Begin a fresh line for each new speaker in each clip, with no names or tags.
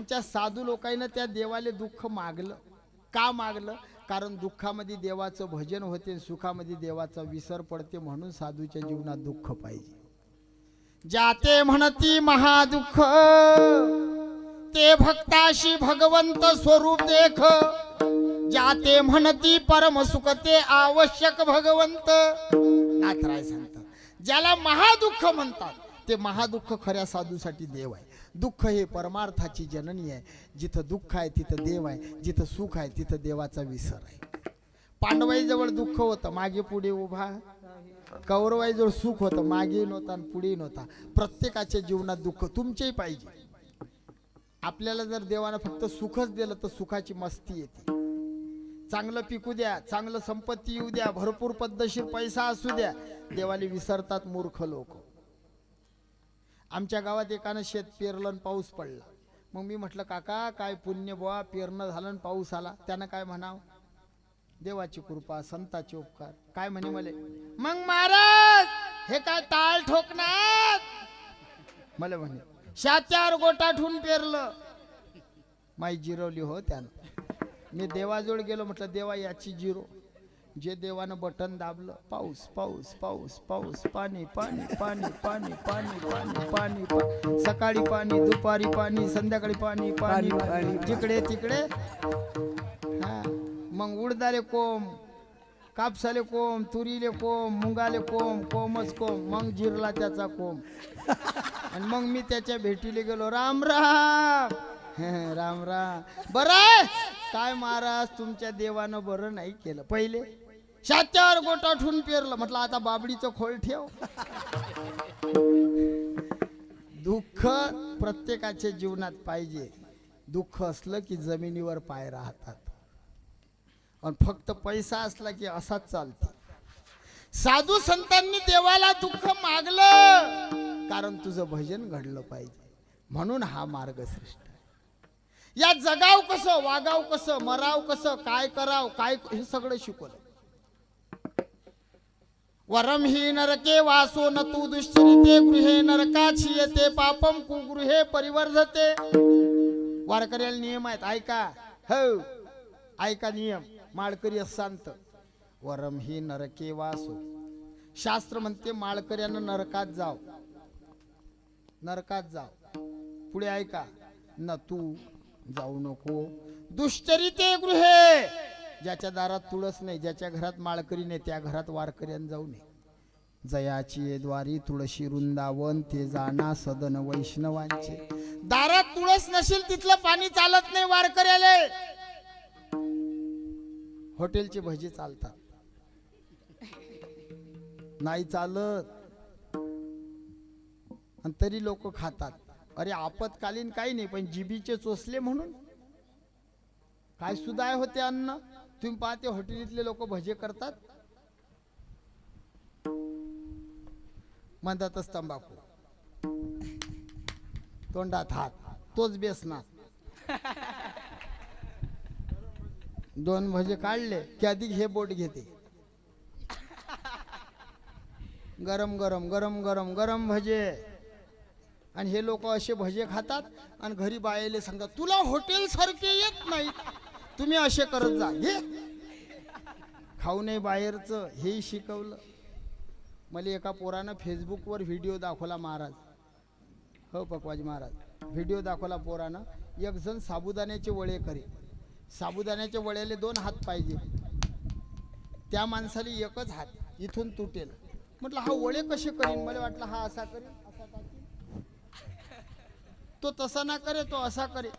आमच्या साधू लोकांना त्या देवाले दुःख मागलं. का मागलं? कारण दुःखामध्ये देवाचं भजन होते सुखामध्ये देवाचा विसर पडते म्हणून साधूच्या जीवनात दुःख पाहिजे. जाते म्हणती महादुःख ते भक्ताशी भगवंत स्वरूप देख. जाते म्हणती परम सुख ते आवश्यक भगवंत. नाथराय सांगतात ज्याला महादुःख म्हणतात ते महादुःख खऱ्या साधूसाठी देव आहे. दुःख हे परमार्थाची जननी आहे. जिथं दुःख आहे तिथं देव आहे. जिथं सुख आहे तिथं देवाचा विसर आहे. पांडवाईजवळ दुःख होतं मागे पुढे उभा. कौरवाईजवळ सुख होतं मागे नव्हता आणि पुढे नव्हता. प्रत्येकाच्या जीवनात दुःख तुमचेही पाहिजे. आपल्याला जर देवानं फक्त सुखच दिलं तर सुखाची मस्ती येते. चांगलं पिकू द्या चांगलं संपत्ती येऊ द्या भरपूर पद्धतशीर पैसा असू द्या. देवाला विसरतात मूर्ख लोक. आमच्या गावात एकानं शेत पेरलं आणि पाऊस पडला. मग मी म्हटलं काका काय पुण्य बुवा पेरणं झालं आणि पाऊस आला. त्यानं काय म्हणाव? देवाची कृपा संताचे उपकार. काय म्हणे मले? मग महाराज हे काय ताल ठोकणार? मला म्हणे शात्यावर गोटा ठून पेरलं. माई जिरवली हो त्यानं. मी देवाजवळ गेलो म्हटलं देवा याची जिरो. जे देवानं बटन दाबलं पाऊस पाऊस पाऊस पाऊस पाणी पाणी पाणी पाणी पाणी पाणी पाणी पा- सकाळी पाणी दुपारी पाणी संध्याकाळी पाणी पाणी पाणी जिकडे तिकडे. हा. मग उडदाले कोंब कापसाले कोंब तुरीले कोंब मुंगाले कोंब कोंबच कोंब मग जिरला त्याचा कोंब. आणि मग मी त्याच्या भेटीला गेलो. राम राम. हं, राम राम. बरं आहे? काय महाराज तुमच्या देवानं बरं नाही केलं. पहिले शात्यावर गोटा ठून पेरलं. म्हटलं आता बाबडीचं खोल ठेव. दुःख प्रत्येकाच्या जीवनात पाहिजे. दुःख असलं की जमिनीवर पाय राहतात. आणि फक्त पैसा असला की असाच चालतो. साधू संतांनी देवाला दुःख मागलं कारण तुझं भजन घडलं पाहिजे. म्हणून हा मार्ग श्रेष्ठ. या जगाव कसं वागाव कसं मराव कसं काय कराव काय हे सगळं शिकवलं. वरम ही नरके वासो न तू दुश्चरिते गृहे नरकाची येते पापम कुगृहे परिवर्धते. वारकऱ्याला नियम आहेत ऐका. हो ऐका नियम. माळकरी शांत वरम ही नरके वासो. शास्त्र म्हणते माळकऱ्यानं नरकात जाव. नरकात जाव. पुढे ऐका. न तू जाऊ नको. दुश्चरिते गृहे! ज्याच्या दारात तुळस नाही ज्याच्या घरात माळकरी नाही त्या घरात वारकऱ्यान जाऊ नये. जयाची द्वारी तुळशी वृंदावन ते जाणा सदन वैष्णवांचे. दारात तुळस नसेल तिथलं पाणी चालत नाही वारकऱ्याले. हॉटेलचे भजी चालतात. नाही चालत. आणि तरी लोक खातात. अरे आपत्कालीन काही नाही पण जिबीचे चोचले म्हणून. काय सुद्धा होते अन्न? तुम्ही पाहते हॉटेलीतले लोक भजे करतात. म्हणतातच तंबाखू. तोंडात हात. तोच बेसना. दोन भजे काढले की अधिक हे बोट घेते. गरम गरम गरम गरम गरम भजे. आणि हे लोक असे भजे खातात आणि घरी बायले सांगतात तुला हॉटेल सारखे येत नाही तुम्ही असे करत जा. घे खाऊ नये बाहेरचं हेही शिकवलं. मला एका पोरानं फेसबुकवर व्हिडिओ दाखवला महाराज. हो पकवाजी महाराज. व्हिडिओ दाखवला पोरानं. एक जण साबुदाण्याचे वळे करे. साबुदाण्याच्या वळ्याले दोन हात पाहिजे. त्या माणसाला एकच हात. इथून तुटेल. म्हटलं हा वळे कसे करीन? मला वाटलं हा असा करीन. तो तसा ना करे तो असा करे.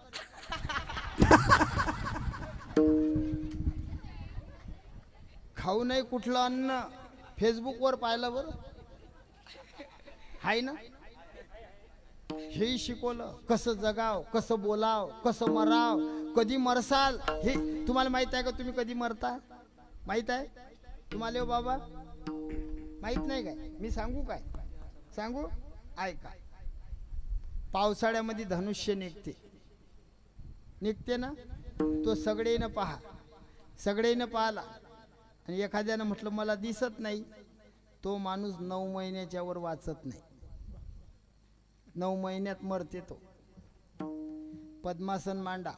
खाऊ नये कुठलं अन्न फेसबुकवर पाहिलं बरं. हाय ना? हेही शिकवलं कसं जगाव कसं बोलाव कसं मराव कधी मरसाल हे तुम्हाला माहीत आहे का तुम्ही कधी मरता? माहीत आहे? तुम्हाला हो बाबा? माहीत नाही काय? मी सांगू काय? सांगू? ऐका. पावसाळ्यामध्ये धनुष्य निघते. निघते ना? तो सगळेनं पहा. सगळेनं पाहला. आणि एखाद्यानं म्हटलं मला दिसत नाही. तो माणूस नऊ महिन्याच्या वर वाचत नाही. नऊ महिन्यात मरते तो. पद्मासन मांडा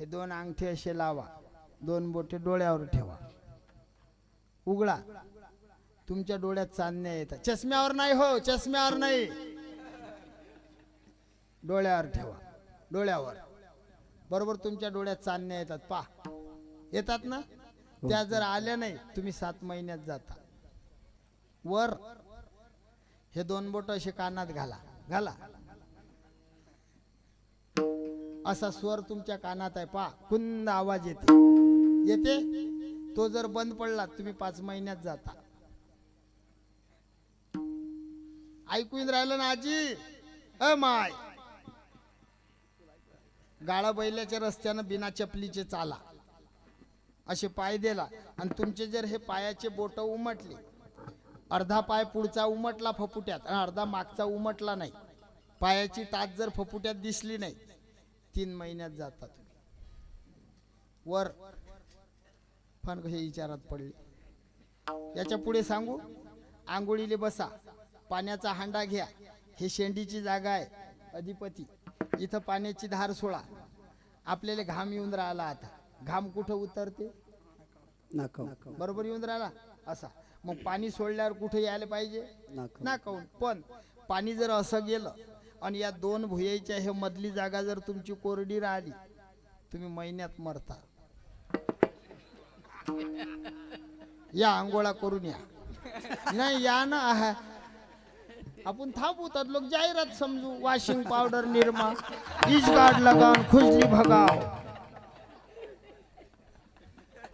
हे दोन अंगठे असे लावा. दोन बोटे डोळ्यावर ठेवा. उघडा. तुमच्या डोळ्यात चांदण्या येतात. चष्म्यावर नाही हो चष्म्यावर नाही. डोळ्यावर ठेवा. डोळ्यावर. बरोबर तुमच्या डोळ्यात चांदण्या येतात. पा येतात ना? त्या जर आल्या नाही तुम्ही सात महिन्यात जाता. वर. हे दोन बोट असे कानात घाला. घाला. असा स्वर तुमच्या कानात आहे. पा कुंद आवाज येते. येते? तो जर बंद पडला तुम्ही पाच महिन्यात जाता. ऐकून राहिलं ना आजी? A my. गाळा बैलाच्या रस्त्यानं बिना चपलीचे चाला. असे पाय दिला. आणि तुमचे जर हे पायाचे बोट उमटले अर्धा पाय पुढचा उमटला फपुट्यात आणि अर्धा मागचा उमटला नाही. पायाची टाच जर फपुट्यात दिसली नाही तीन महिन्यात जाता तुम्ही. वर पण हे विचारात पडले. याच्यापुढे सांगू आंघोळीले बसा पाण्याचा हांडा घ्या. हे शेंडीची जागा आहे अधिपती. इथं पाण्याची धार सोडा. आपल्याला घाम येऊन राहिला आता. घाम कुठं उतरते? बरोबर येऊन राहिला? असा. मग पाणी सोडल्यावर कुठे यायला पाहिजे?
नाकाऊ
ना काऊन पण पाणी जर असं गेलं आणि या दोन भुयाच्या हे मधली जागा जर तुमची कोरडी राहिली तुम्ही महिन्यात मरता. या आंघोळा करून या. नाही या ना. आपण थांबू तर लोक जाहिरात समजू. Washing powder Nirma is guard लगाव खुजली भगाव.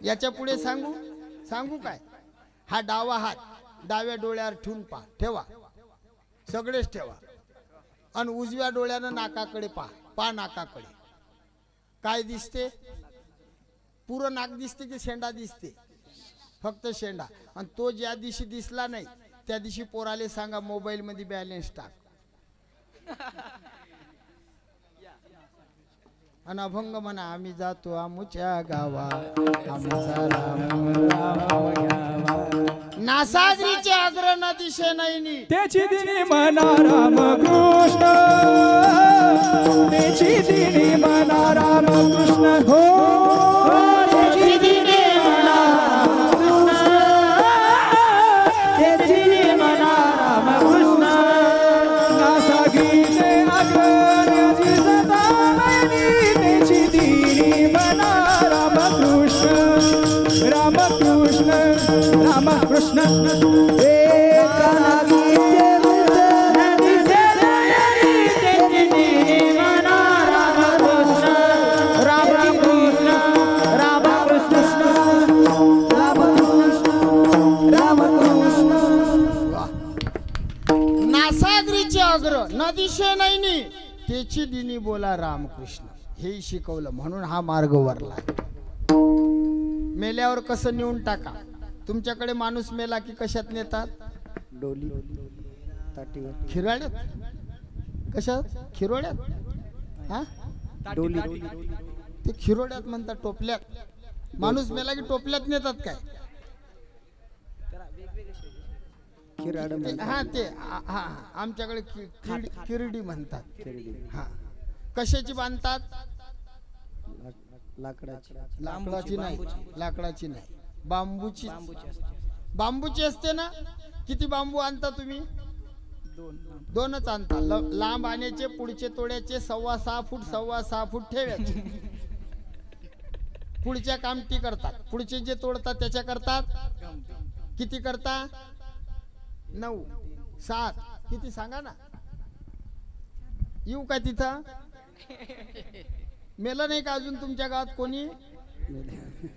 याच्यापुढे सांगू? सांगू काय? हा डावा हात डाव्या डोळ्यावर ठेवून पा ठेवा. सगळेच ठेवा. आणि उजव्या डोळ्यानं नाकाकडे पा पा नाकाकडे. काय दिसते? पुरं नाक दिसते की शेंडा दिसते? फक्त शेंडा. आणि तो ज्या दिवशी दिसला नाही त्या दिवशी पोराले सांगा मोबाईल मध्ये बॅलन्स टाक. आणि अभंग म्हणा आम्ही जातो आमुच्या गावा आमचा आग्र राम दिशे नाही
त्याची दिनी म्हणा राम कृष्ण. त्याची दिनी म्हणा राम कृष्ण. हो.
दिशे नाही त्याची दिनी बोला रामकृष्ण. हे शिकवलं म्हणून हा मार्ग वरला. मेल्यावर कसं नेऊन टाका? तुमच्याकडे माणूस मेला की कशात नेतात?
डोली ताटीवर.
खिराड्यात कशात? खिरोड्यात हा?
डोली
ते खिरोड्यात म्हणतात टोपल्यात. माणूस मेला की टोपल्यात नेतात काय. हा ते हा हा, आमच्याकडे किरडी म्हणतात. हा. कशाची बांधतात?
लाक- लाकडाची.
लाकडाची नाही. लाकडाची नाही. बांबूची बांबूची असते. ना? किती बांबू आणता तुम्ही? दोनच आणता. ल- लांब आण्याचे पुढचे तोड्याचे सव्वा सहा फूट सव्वा सहा फूट ठेवायचे. पुढच्या कामटी करतात. पुढचे जे तोडतात त्याच्या करतात? किती करता? नऊ. सात. किती सांगा ना. येऊ का तिथं? मेलं नाही का अजून तुमच्या गावात कोणी?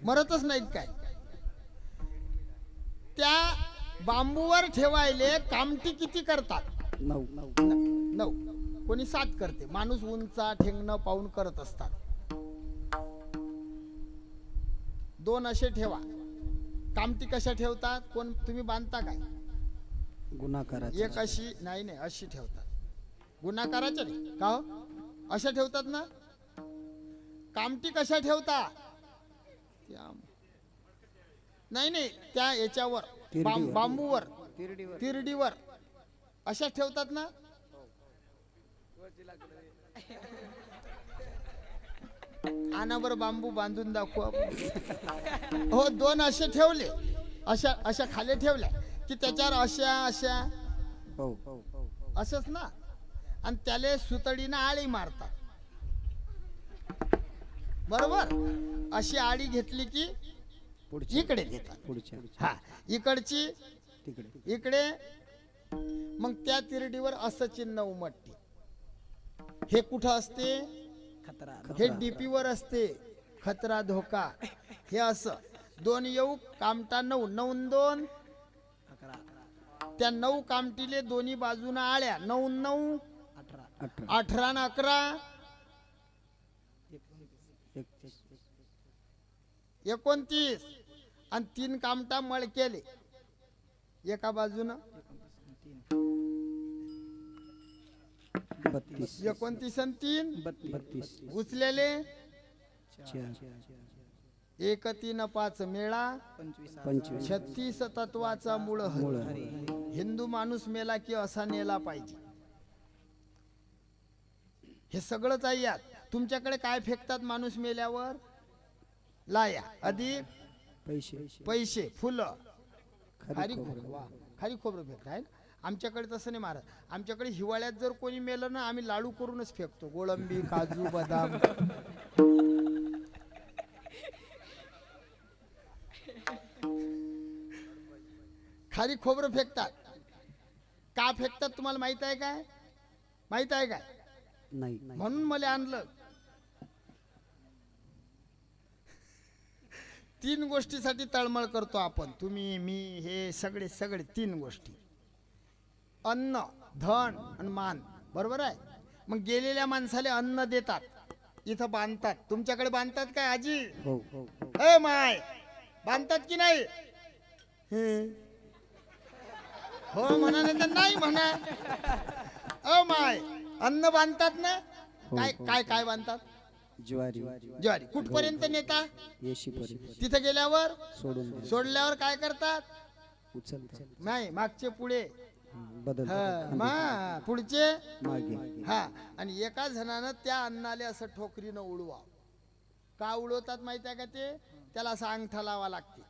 मरतच नाहीत काय? त्या बांबूवर ठेवायले कामटी किती करतात?
नऊ.
नऊ. कोणी सात करते. माणूस उंचा ठेंगणं पाहून करत असतात. दोन असे ठेवा. कामटी कशा ठेवतात? कोण तुम्ही बांधता काय?
गुन्हाकाराची
एक अशी नाही नाही अशी ठेवतात. गुन्हाकाराच्या नाही. का हो? अशा ठेवतात ना? कामटी कशा ठेवता? त्या- नाही नाही त्या याच्यावर बां-. बांबूवर तिरडीवर. अशा ठेवतात ना? आनावर बांबू बांधून दाखवू आपण. हो दोन असे ठेवले. अशा अशा खाली ठेवल्या की त्याच्यावर अशा अशा.
हो.
असंच ना? आणि त्याले सुतडीनं आळी मारतात. बरोबर? अशी आळी घेतली की इकडे देतात
पुढच्या.
हा इकडची
तिकडे.
इकडे. मग त्या तिरडीवर असं चिन्ह उमटते. हे कुठं असते? हे डीपी वर असते. खतरा धोका. हे असं. दोन येऊ कामटा नऊ. नऊ दोन. त्या नऊ कामटीले दोन्ही बाजून आळ्या. नऊ नऊ.
अठरा.
अठरा. न अकरा. एकोणतीस. आणि तीन कामटा मळ केले. एका बाजूनं
बत्तीस.
एकोणतीस आणि तीन.
बत्तीस.
उचलेले. एक तीन पाच मेळा.
पंचवीस.
छत्तीस तत्वाचा मूळ. हिंदू माणूस मेला की असा नेला पाहिजे. हे सगळंच आहे यात. तुमच्याकडे काय फेकतात माणूस मेल्यावर? लाया. अधिक
पैसे.
पैसे फुलं.
खारी खोबरं.
वा. खारी खोबरं फेकत आहे ना? आमच्याकडे तसं नाही मारत आमच्याकडे हिवाळ्यात जर कोणी मेलं ना आम्ही लाडू करूनच फेकतो. गोळंबी काजू बदाम. खारी खोबरं फेकतात. का फेकतात तुम्हाला माहीत आहे काय? माहीत आहे काय?
नाही.
म्हणून मला आणलं. तीन गोष्टीसाठी तळमळ करतो आपण. तुम्ही मी हे सगळे सगळे तीन गोष्टी. अन्न धन आणि मान. बरोबर आहे? मग गेलेल्या माणसाला अन्न देतात. इथं बांधतात. तुमच्याकडे बांधतात काय आजी?
हो हो हो.
ए माय! बांधतात की नाही? हं. म्हणा नाही तर नाही म्हणा. A my! अन्न बांधतात ना?
हो,
काय. काय काय बांधतात?
ज्वारी.
ज्वारी. कुठपर्यंत नेता?
येशी पर्यंत
तिथे गेल्यावर?
सोडून.
सोडल्यावर काय करतात? नाही मागचे पुढे.
बदल
हा, मा पुढचे?
मागे.
हा आणि एका जणानं त्या अन्नाले असं ठोकरीनं उडवा का उडवतात माहिती आहे का ते? त्याला असा अंगठा लावा लागते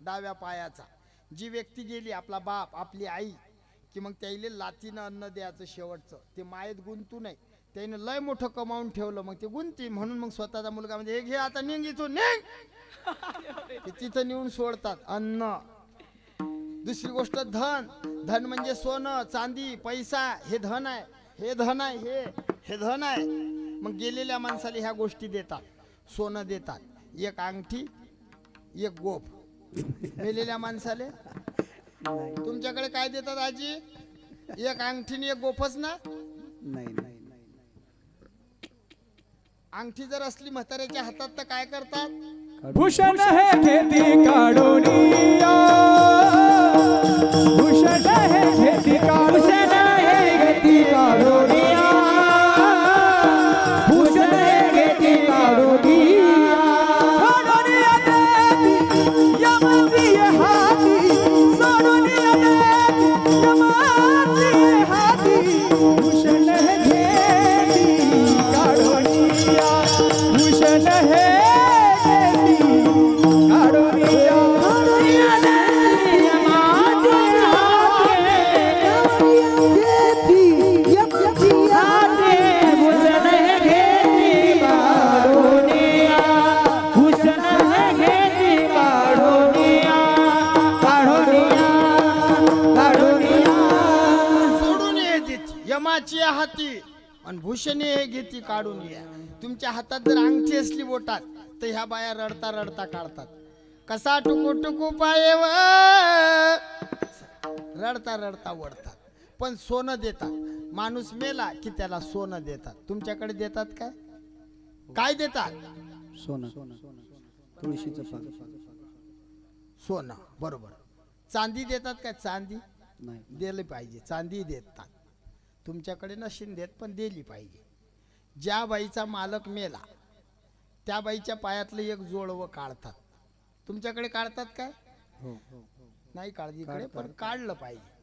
डाव्या पायाचा. जी व्यक्ती गेली आपला बाप आपली आई की मग त्याईले लातीनं अन्न द्यायचं शेवटचं. ते मायेत गुंतू नये. त्याने लय मोठं कमावून ठेवलं. मग ते गुंती म्हणून मग स्वतःचा मुलगा म्हणजे हे घे आता निघ इथून निघ ते तिथं नेऊन सोडतात. अन्न. दुसरी गोष्ट धन. धन म्हणजे सोनं चांदी पैसा. हे धन आहे. हे धन आहे. हे हे धन आहे. मग गेलेल्या माणसाला ह्या गोष्टी देतात. सोनं देतात. एक अंगठी एक गोफ मेलेल्या माणसाले. तुमच्याकडे काय देतात आजी? एक अंगठीने एक गोफच ना?
नाही.
अंगठी जर असली म्हाताऱ्याच्या हातात तर काय करतात?
भूषण हे घेती भूषणे हे घेती
काढून या तुमच्या हातात जर अंगठी असली बोटात तर ह्या बाया रडता रडता काढतात. कसा टुकू टुकू पाये व रडता रडता वडतात पण सोनं देतात. माणूस मेला की त्याला सोनं देतात. तुमच्याकडे देतात काय? काय देतात?
सोनं. तुळशीचं पान
सोनं. बरोबर. चांदी देतात काय? चांदी?
नाही.
दिली पाहिजे. चांदी देतात. तुमच्याकडे नशीन देत पण दिली पाहिजे. ज्या बाईचा मालक मेला त्या बाईच्या पायातलं एक जोडवं काढतात. तुमच्याकडे काढतात काय?
हो हो
नाही काळजी इकडे पण काढलं पाहिजे.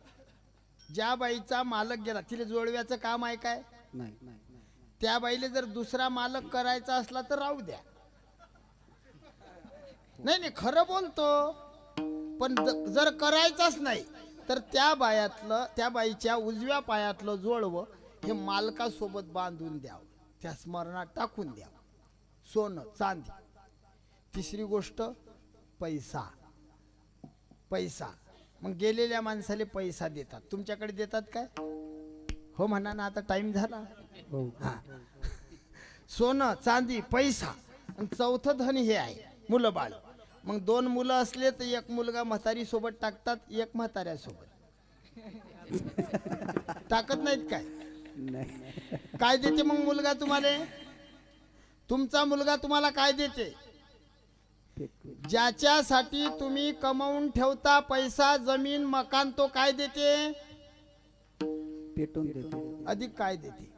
ज्या बाईचा मालक गेला तिला जोडव्याचं काम आहे काय?
नाही नाही
त्या बाईले जर दुसरा मालक करायचा असला तर राहू द्या. नाही नाही खरं बोलतो पण जर करायचाच नाही तर त्या बायातलं त्या बाईच्या उजव्या पायातलं जोडवं हे मालकासोबत बांधून द्यावं. त्या स्मरणात टाकून द्यावं. सोनं चांदी. तिसरी गोष्ट पैसा. पैसा. मग गेलेल्या माणसाला पैसा देतात. तुमच्याकडे देतात काय? हो म्हणा ना आता टाइम झाला.
हो.
हा. सोनं चांदी पैसा. आणि चौथं धन हे आहे मुलं बाळ मग दोन मुलं असले तर एक मुलगा म्हातारी सोबत टाकतात एक म्हाताऱ्या सोबत टाकत नाहीत काय?
नाही.
काय देते मग मुलगा तुम्हाला? तुमचा मुलगा तुम्हाला काय देते. ज्याच्यासाठी तुम्ही कमावून ठेवता पैसा जमीन मकान तो काय देते?
पेटून देते.
अधिक काय देते?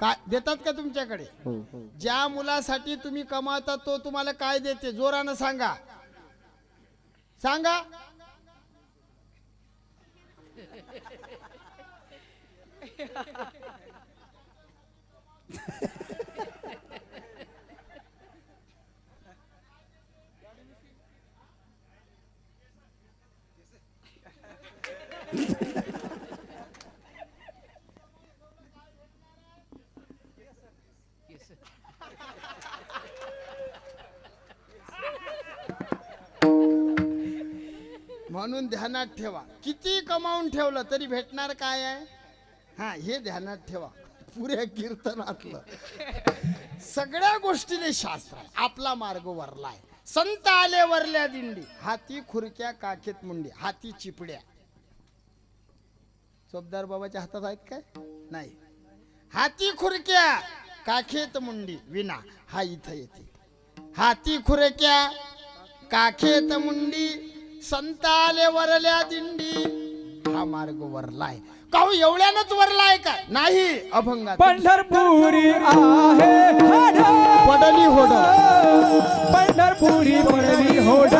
काय देतात का तुमच्याकडे?
हो हो.
ज्या मुलासाठी तुम्ही कमावता तो तुम्हाला काय देते? जोरानं सांगा. सांगा. म्हणून ध्यानात ठेवा. किती कमावून ठेवलं तरी भेटणार काय आहे? हा हे ध्यानात ठेवा. पुऱ्या कीर्तनातलं. सगळ्या गोष्टीने शास्त्र आहे. आपला मार्ग वरलाय. संत आले वरल्या दिंडी. हाती खुरक्या काखेत मुंडी. हाती चिपड्या. चोपदार बाबाच्या हातात आहेत काय? नाही. हाती खुरक्या काखेत मुंडी. विना हा इथं येते. हाती खुरक्या काखेत मुंडी संताले वरल्या दिंडी. हा मार्ग वरलाय. काहू एवढ्यानच वरलाय का? नाही अभंगात.
पंढरपुरी आहे हाड
पडली होड
पंढरपुरी पडवी होड